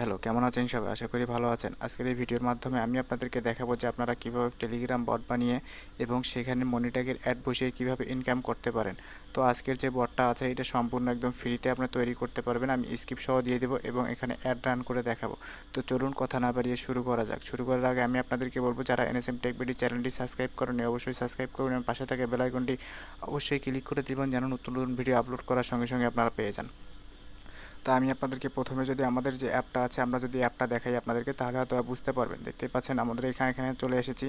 Hello কেমন আছেন সবাই? আশা করি ভালো আছেন। আজকের এই ভিডিওর মাধ্যমে আমি আপনাদেরকে দেখাবো যে আপনারা কীভাবে টেলিগ্রাম বট বানিয়ে এবং সেখানে মনিট্যাগের অ্যাড বসিয়ে কীভাবে ইনকাম করতে পারেন। তো আজকের যে বটটা আছে, এটা সম্পূর্ণ একদম ফ্রিতে আপনি তৈরি করতে পারবেন। আমি স্ক্রিপ্ট সহ দিয়ে দেবো এবং এখানে অ্যাড রান করে দেখাবো। তো চলুন কথা না বাড়িয়ে শুরু করা যাক। শুরু করার আগে আমি আপনাদেরকে বলব, যারা এনএসএম টেকবিডি চ্যানেলটি সাবস্ক্রাইব করেন অবশ্যই সাবস্ক্রাইব করুন এবং পাশে থাকা বেলাইকনটি অবশ্যই ক্লিক করে দেবেন, যেন নতুন নতুন ভিডিও আপলোড করার সঙ্গে সঙ্গে আপনারা পেয়ে যান। তো আমি আপনাদেরকে প্রথমে যদি আমাদের যে অ্যাপটা আছে, আমরা যদি অ্যাপটা দেখাই আপনাদেরকে, তাহলে হয়তো বুঝতে পারবেন। দেখতেই পাচ্ছেন, আমাদের এখানে এখানে চলে এসেছি।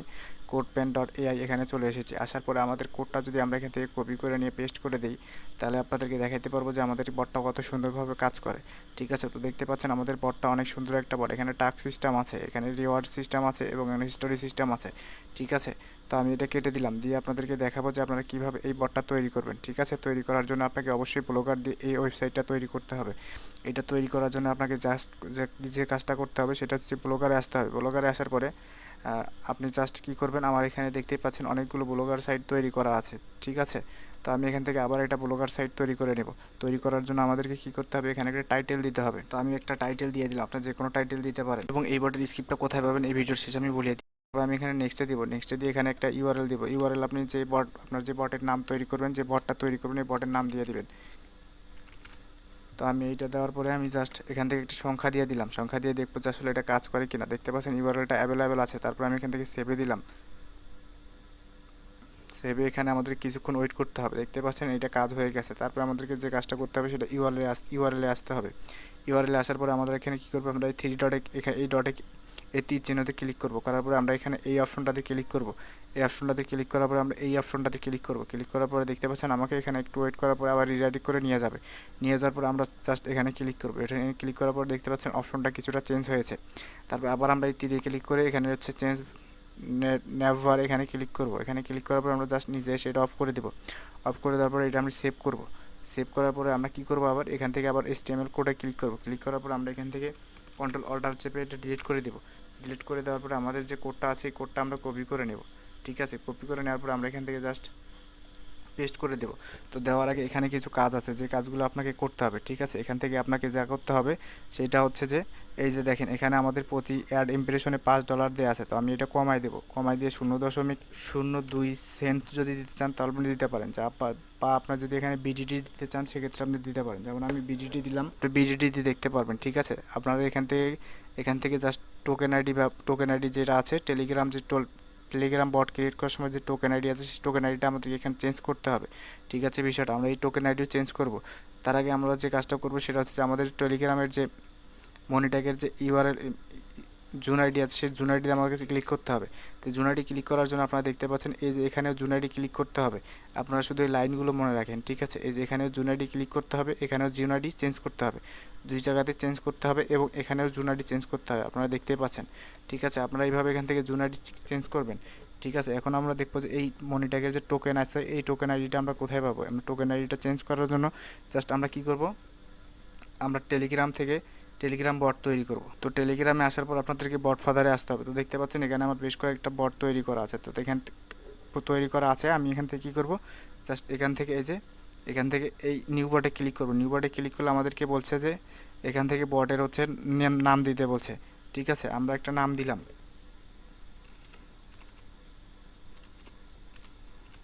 কোড পেন ডট এআই এখানে চলে এসেছি। আসার পরে আমাদের কোডটা যদি আমরা এখান থেকে কপি করে নিয়ে পেস্ট করে দিই, তাহলে আপনাদেরকে দেখাতে পারব যে আমাদের বটটা কত সুন্দরভাবে কাজ করে। ঠিক আছে, তো দেখতে পাচ্ছেন, আমাদের বটটা অনেক সুন্দর একটা বট এখানে টাক সিস্টেম আছে, এখানে রিওয়ার্ড সিস্টেম আছে এবং এখানে হিস্টোরি সিস্টেম আছে। ঠিক আছে তো আমি এটা কেটে দিলাম। দিয়ে আপনাদেরকে দেখাবো যে আপনারা কীভাবে এই বটটা তৈরি করবেন। ঠিক আছে? তৈরি করার জন্য আপনাকে অবশ্যই ব্লগার দিয়ে এই ওয়েবসাইটটা তৈরি করতে হবে। এটা তৈরি করার জন্য আপনাকে জাস্ট যে কাজটা করতে হবে সেটা হচ্ছে ব্লগারে আসতে হবে। ব্লগারে আসার পরে আপনি জাস্ট কি করবেন? আমার এখানে দেখতেই পাচ্ছেন অনেকগুলো ব্লগার সাইট তৈরি করা আছে। ঠিক আছে? তো আমি এখান থেকে আবার একটা ব্লগার সাইট তৈরি করে নেব। তৈরি করার জন্য আমাদেরকে কি করতে হবে? এখানে একটা টাইটেল দিতে হবে। তো আমি একটা টাইটেল দিয়ে দিলাম। আপনার যে কোনো টাইটেল দিতে পারেন। এবং এই বটের স্ক্রিপ্টটা কোথায় পাবেন? এই ভিডিওর শেষে আমি দিই। তারপর আমি এখানে নেক্সটে দিব। নেক্সটে দিয়ে এখানে একটা ইউআরএল দিব। ইউআরএল আপনি যে বট আপনার যে বটের নাম তৈরি করবেন, যে বটটা তৈরি করবেন, এই বটের নাম দিয়ে দিবেন। তো আমি এইটা দেওয়ার পরে আমি জাস্ট এখান থেকে একটা সংখ্যা দিয়ে দিলাম। সংখ্যা দিয়ে দেখব যে আসলে এটা কাজ করে কিনা। দেখতে পাচ্ছেন ইউআরএলটা অ্যাভেলেবেল আছে। তারপর আমি এখান থেকে সেভে দিলাম। সেভে এখানে আমাদের কিছুক্ষণ ওয়েট করতে হবে। দেখতে পাচ্ছেন এটা কাজ হয়ে গেছে। তারপর আমাদেরকে যে কাজটা করতে হবে সেটা ইউআরএলে আস ইউআরএলে আসতে হবে। ইউআরএলে আসার পরে আমাদের এখানে কী করব আমরা? এই থ্রি ডটে এখানে এই ডটে এই তীর চিহ্নতে ক্লিক করব। করার পরে আমরা এখানে এই অপশনটাতে ক্লিক করব। এই অপশনটাতে ক্লিক করার পরে আমরা এই অপশনটাতে ক্লিক করব। ক্লিক করার পরে দেখতে পাচ্ছেন আমাকে এখানে একটু ওয়েট করার পরে আবার রিরাইডিক করে নিয়ে যাবে। নিয়ে যাওয়ার পরে আমরা জাস্ট এখানে ক্লিক করব। এখানে ক্লিক করার পর দেখতে পাচ্ছেন অপশনটা কিছুটা চেঞ্জ হয়েছে। তারপর আবার আমরা এই তীরে ক্লিক করে এখানে হচ্ছে চেঞ্জ নেভার এখানে ক্লিক করব। এখানে ক্লিক করার পর আমরা জাস্ট নিজে সেটা অফ করে দেব। অফ করে দেওয়ার পরে এটা আমি সেভ করব। সেভ করার পরে আমরা কি করব আবার? এখান থেকে আবার এসটিএমএল কোডে ক্লিক করব। ক্লিক করার পর আমরা এখান থেকে কন্ট্রোল অল্টার চেপে এটা ডিলিট করে দেবো। ডিলিট করে দেওয়ার পরে আমাদের যে কোডটা আছে, এই কোডটা আমরা কপি করে নেব। ঠিক আছে? কপি করে নেওয়ার পরে আমরা এখান থেকে জাস্ট পেস্ট করে দেব। তো দেওয়ার আগে এখানে কিছু কাজ আছে, যে কাজগুলো আপনাকে করতে হবে, ঠিক আছে? এখান থেকে আপনাকে যা করতে হবে, সেটা হচ্ছে যে, এই যে দেখেন, এখানে আমাদের প্রতি অ্যাড ইমপ্রেশনে পাঁচ ডলার দেওয়া আছে। তো আমি এটা কমাই দেবো। কমাই দিয়ে শূন্য দশমিক শূন্য দুই সেন্ট যদি দিতে চান, তাহলে আপনি দিতে পারেন। যা বা আপনার যদি এখানে বিডিটি দিতে চান, সেক্ষেত্রে আপনি দিতে পারেন। যেমন আমি বিডিটি দিলাম, তো বিডিটি দিয়ে দেখতে পারবেন, ঠিক আছে? আপনারা এখান থেকে এখান থেকে জাস্ট টোকেন আইডি বা টোকেন আইডি যেটা আছে টেলিগ্রাম যে টোল টেলিগ্রাম বট ক্রিয়েট করার সময় যে টোকেন আইডি আছে, সেই টোকেন আইডিটা আমাদেরকে এখানে চেঞ্জ করতে হবে, ঠিক আছে বিষয়টা? আমরা এই টোকেন আইডিও চেঞ্জ করব। তার আগে আমরা যে কাজটা করব, সেটা হচ্ছে আমাদের টেলিগ্রামের যে মনিট্যাগের যে ইউআরএল জুন আইডি আছে সেই জুন আইডিতে আমাকে ক্লিক করতে হবে তো জুন আইডি ক্লিক করার জন্য আপনারা দেখতে পাচ্ছেন এই যে এখানেও জুন আইডি ক্লিক করতে হবে আপনারা শুধু এই লাইনগুলো মনে রাখেন ঠিক আছে এই যে এখানেও জুন আইডি ক্লিক করতে হবে এখানেও জুন আইডি চেঞ্জ করতে হবে দুই জায়গাতে চেঞ্জ করতে হবে এবং এখানেও জুন আইডি চেঞ্জ করতে হবে আপনারা দেখতেই পাচ্ছেন ঠিক আছে আপনারা এইভাবে এখান থেকে জুন আইডি চেঞ্জ করবেন ঠিক আছে এখন আমরা দেখব যে এই মনিটাগের যে টোকেন আছে এই টোকেন আইডিটা আমরা কোথায় পাবো আমরা টোকেন আইডিটা চেঞ্জ করার জন্য জাস্ট আমরা কি করব আমরা টেলিগ্রাম থেকে টেলিগ্রাম বট তৈরি করব। তো টেলিগ্রামে আসার পর আপনাদেরকে বট ফাদারে আসতে হবে। তো দেখতে পাচ্ছেন এখানে আমার বেশ কয়েকটা বট তৈরি করা আছে। তো এখান তৈরি করা আছে। আমি এখান থেকে কী করব? জাস্ট এখান থেকে এই যে, এখান থেকে এই নিউ বটে ক্লিক করব। নিউ বটে ক্লিক করলে আমাদেরকে বলছে যে, এখান থেকে বটের হচ্ছে নাম দিতে বলছে। ঠিক আছে? আমরা একটা নাম দিলাম।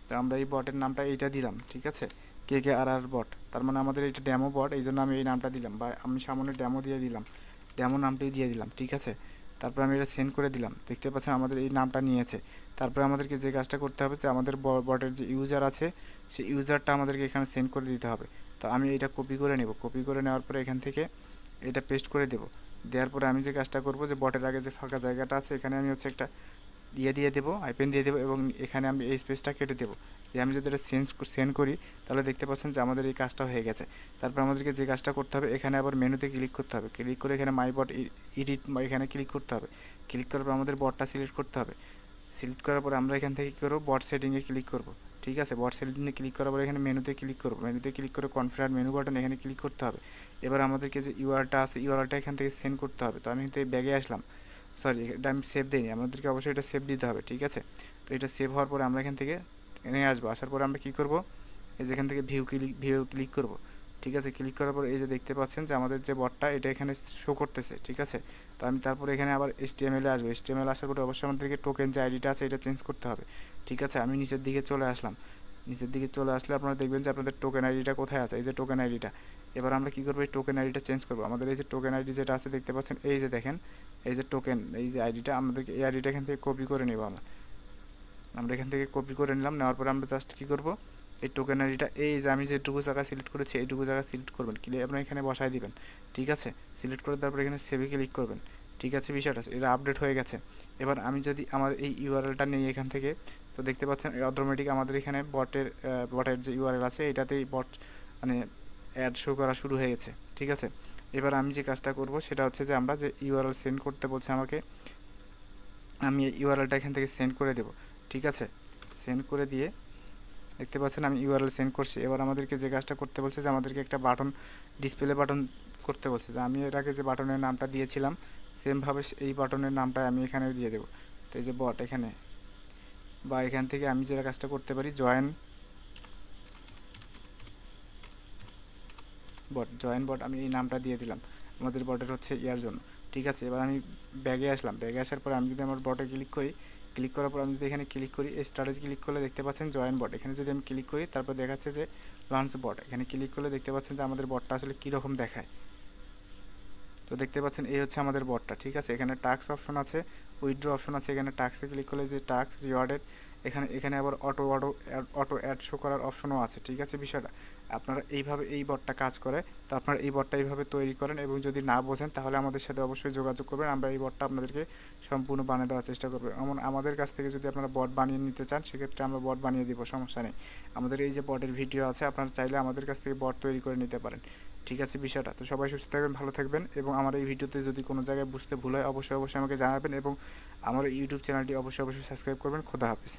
তো আমরা এই বটের নামটা এইটা দিলাম। ঠিক আছে? কে কে আর আর বট। তার মানে আমাদের এটা ড্যামো বট, এই জন্য আমি এই নামটা দিলাম বা আমি সামনে ড্যামো দিয়ে দিলাম। ড্যামো নামটাই দিয়ে দিলাম, ঠিক আছে? তারপর আমি এটা সেন্ড করে দিলাম। দেখতে পাচ্ছেন আমাদের এই নামটা নিয়েছে। তারপরে আমাদেরকে যে কাজটা করতে হবে, যে আমাদের বটের যে ইউজার আছে সেই ইউজারটা আমাদেরকে এখানে সেন্ড করে দিতে হবে। তো আমি এটা কপি করে নেব। কপি করে নেওয়ার পরে এখান থেকে এটা পেস্ট করে দেব। দেওয়ার পরে আমি যে কাজটা করব, যে বটের আগে যে ফাঁকা জায়গাটা আছে, এখানে আমি হচ্ছে একটা দিয়ে দিয়ে দেবো আইপেন দিয়ে দেবো এবং এখানে আমি এই স্পেসটা কেটে দেবো। দিয়ে আমি যদি এটা সেন্স সেন্ড করি, তাহলে দেখতে পাচ্ছেন যে আমাদের এই কাজটা হয়ে গেছে। তারপর আমাদেরকে যে কাজটা করতে হবে, এখানে আবার মেনুতে ক্লিক করতে হবে। ক্লিক করে এখানে মাই বট ইডিট এখানে ক্লিক করতে হবে। ক্লিক করার পর আমাদের বটটা সিলেক্ট করতে হবে। সিলেক্ট করার পর আমরা এখান থেকে কী করব? বট সেটিংয়ে ক্লিক করব। ঠিক আছে? বট সেটিংয়ে ক্লিক করার পর এখানে মেনুতে ক্লিক করব। মেনুতে ক্লিক করে কনফিডার মেনু বাটন এখানে ক্লিক করতে হবে। এবার আমাদেরকে যে ইউআরটা আছে ইউআরটা এখান থেকে সেন্ড করতে হবে। তো আমি থেকে ব্যাগে আসলাম। সরি এটা আমি সেভ দিইনি। আমাদেরকে অবশ্যই এটা সেভ দিতে হবে, ঠিক আছে? তো এটা সেভ হওয়ার পরে আমরা এখান থেকে নিয়ে আসব। আসার পরে আমরা কী করব? এই যেখান থেকে ভিউ ক্লিক ভিউ ক্লিক করব। ঠিক আছে? ক্লিক করার পর এই যে দেখতে পাচ্ছেন যে আমাদের যে বটটা এটা এখানে শো করতেছে, ঠিক আছে? তো আমি তারপর এখানে আবার এইচটিএমএল এ আসব। এইচটিএমএল আসার পরে অবশ্যই আমাদেরকে টোকেন যে আইডিটা আছে, এটা চেঞ্জ করতে হবে, ঠিক আছে? আমি নিচের দিকে চলে আসলাম। নিচের দিকে চলে আসলে আপনারা দেখবেন যে আপনাদের টোকেন আইডিটা কোথায় আছে? এই যে টোকেন আইডিটা এবার আমরা কী করব? এই টোকেন আইডিটা চেঞ্জ করব। আমাদের এই যে টোকেন আইডি যেটা আছে দেখতে পাচ্ছেন, এই যে দেখেন, এই যে টোকেন এই যে আইডিটা আমাদেরকে এই আইডিটা এখান থেকে কপি করে নেব আমরা। আমরা এখান থেকে কপি করে নিলাম, নেওয়ার পরে আমরা জাস্ট কী করব? এই টোকেন আইডিটা এই যে আমি যেটুকু জায়গা সিলেক্ট করেছি, এইটুকু জায়গা সিলেক্ট করবেন। ক্লিক আপনার এখানে বসায় দিবেন। ঠিক আছে? সিলেক্ট করে তারপর এখানে সেভে ক্লিক করবেন। ঠিক আছে, বিষয়টা এটা আপডেট হয়ে গেছে। এবার আমি যদি আমার এই ইউআরএলটা নেই এখান থেকে, তো দেখতে পাচ্ছেন অটোমেটিক আমাদের এখানে বটের বটের যে ইউআরএল আছে, এটাতেই বট মানে অ্যাড শো করা শুরু হয়ে গেছে, ঠিক আছে? এবার আমি যে কাজটা করব, সেটা হচ্ছে যে আমরা যে ইউআরএল সেন্ড করতে বলছে আমাকে, আমি এই ইউআরএলটা এখান থেকে সেন্ড করে দেব, ঠিক আছে? সেন্ড করে দিয়ে, দেখতে পাচ্ছেন আমি ইউআরএল সেন্ড করছি। এবার আমাদেরকে যে কাজটা করতে বলছে যে আমাদেরকে একটা বাটন ডিসপ্লে বাটন করতে বলছে। যে আমি এর আগে যে বাটনের নামটা দিয়েছিলাম সেমভাবে এই বাটনের নামটা আমি এখানে দিয়ে দেবো। তো এই যে বট এখানে। বা এখান থেকে আমি যে কাজটা করতে পারি জয়েন বট জয়েন বট আমি এই নামটা দিয়ে দিলাম। আমাদের বটের হচ্ছে ইয়ার জন্য। ঠিক আছে, এবার আমি ব্যাগে আসলাম। ব্যাগে আসার পরে আমি যদি আমার বটে ক্লিক করি ক্লিক করার পর আমি যদি এখানে ক্লিক করি স্টারেজ ক্লিক করলে দেখতে পাচ্ছেন জয়েন বট এখানে যদি আমি ক্লিক করি, তারপর দেখাচ্ছে যে লঞ্চ বট এখানে ক্লিক করলে দেখতে পাচ্ছেন যে আমাদের বটটা আসলে কীরকম দেখায়। তো দেখতে পাচ্ছেন, এই হচ্ছে আমাদের বটটা, ঠিক আছে? এখানে টাক্স অপশন আছে উইথড্র অপশন আছে, এখানে টাক্সে ক্লিক করলে যে টাক্স রিওয়ার্ডেড এখানে এখানে আবার auto auto auto ad show করার অপশনও আছে, ঠিক আছে বিষয়টা? আপনারা এইভাবে এই বটটা কাজ করে, তো আপনারা এই বটটা এইভাবে তৈরি করেন এবং যদি না বোঝেন, তাহলে আমাদের সাথে অবশ্যই যোগাযোগ করবেন। আমরা এই বটটা আপনাদেরকে সম্পূর্ণ বানিয়ে দেওয়ার চেষ্টা করব। এমন আমাদের কাছ থেকে যদি আপনারা বট বানিয়ে নিতে চান, সেক্ষেত্রে আমরা বট বানিয়ে দিব, সমস্যা নেই। আমাদের এই যে বটের ভিডিও আছে, আপনারা চাইলে আমাদের কাছ থেকে বট তৈরি করে নিতে পারেন। ঠিক আছে বিষয়টা? তো সবাই সুস্থ থাকবেন, ভালো থাকবেন এবং আমার এই ভিডিওতে যদি কোনো জায়গায় বুঝতে ভুল হয়, অবশ্যই অবশ্যই আমাকে জানাবেন এবং আমার ইউটিউব চ্যানেলটি অবশ্যই অবশ্যই সাবস্ক্রাইব করবেন। খোদা হাফিজ।